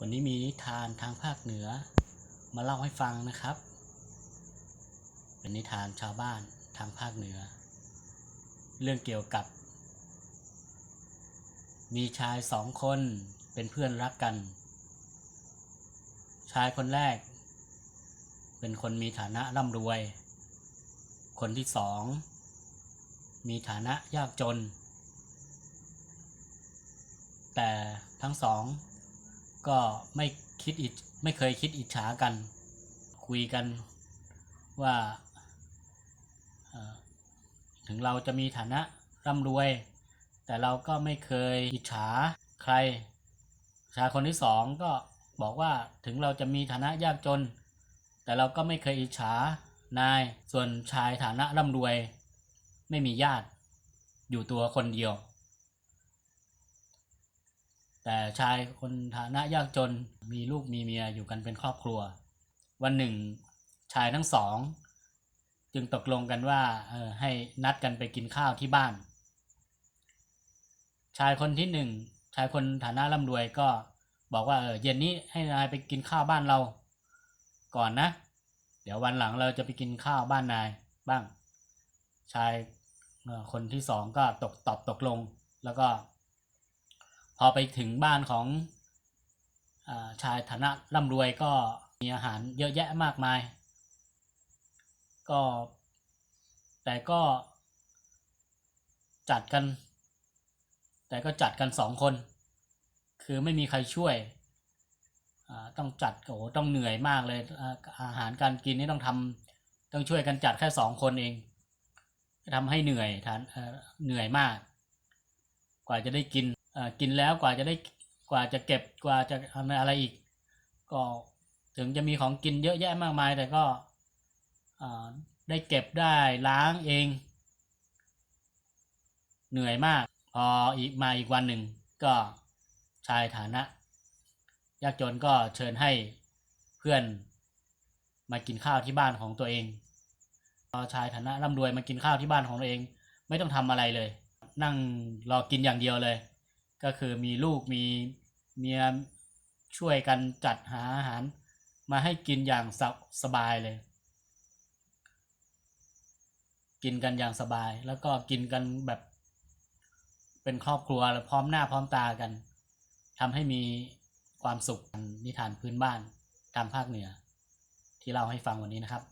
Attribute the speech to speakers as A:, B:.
A: วันนี้มีนิทานทางภาคเหนือ มาเล่าให้ฟังนะครับ เป็นนิทานชาวบ้านทางภาคเหนือ เรื่องเกี่ยวกับ มีชายสองคนเป็นเพื่อนรักกัน ชายคนแรก เป็นคนมีฐานะร่ำรวย คนที่สองมีฐานะยากจน แต่ทั้งสอง ก็ไม่คิดอิจไม่เคยคิดอิจฉากัน คุยกันว่าถึงเราจะมีฐานะร่ำรวย แต่เราก็ไม่เคยอิจฉาใคร ชายคนที่สองก็บอกว่าถึงเราจะมีฐานะยากจน แต่เราก็ไม่เคยอิจฉานาย ส่วนชายฐานะร่ำรวย ไม่มีญาติ อยู่ตัวคนเดียว แต่ชายคนฐานะยากจนมีลูกมีเมียอยู่กันเป็นครอบครัว วันหนึ่งชายทั้งสอง จึงตกลงกันว่าเออให้นัดกันไปกินข้าวที่บ้าน ชายคนที่หนึ่งชายคนฐานะร่ำรวยก็บอกว่าเออเย็นนี้ให้นายไปกินข้าวบ้านเรา ก่อนนะ เดี๋ยววันหลังเราจะไปกินข้าวบ้านนายบ้าง ชายคนที่สองก็ตกตอบตกลงแล้วก็ พอไปถึงบ้านของอชายฐานะร่ำรวยก็มีอาหารเยอะแยะมากมาย ก็ แต่ก็จัดกัน แต่ก็จัดกันสองคน คือไม่มีใครช่วยต้องจัดโอ้ต้องเหนื่อยมากเลยอาหารการกินนี่ต้องทำต้องช่วยกันจัดแค่สองคนเองทำให้เหนื่อยทานเหนื่อยมาก กว่าจะได้กินอ่อกินแล้วกว่าจะได้กว่าจะเก็บกว่าจะทำอะไรอีก ก็ถึงจะมีของกินเยอะแยะมากมาย แต่ก็อ่อได้เก็บได้ล้างเอง เหนื่อยมาก พออีกมาอีกวันหนึ่งก็ชายฐานะ ยากจนก็เชิญให้เพื่อนมากินข้าวที่บ้านของตัวเองพอชายฐานะร่ำรวยมากินข้าวที่บ้านของตัวเอง ไม่ต้องทำอะไรเลย นั่งรอกินอย่างเดียวเลย ก็คือมีลูกมีเมียช่วยกันจัดหาอาหาร มาให้กินอย่างสบสบายเลย กินกันอย่างสบาย แล้วก็กินกันแบบเป็นครอบครัวแล้วพร้อมหน้าพร้อมตากันทำให้มีความสุขนิทานพื้นบ้านตามภาคเหนือ ที่เล่าให้ฟังวันนี้นะครับ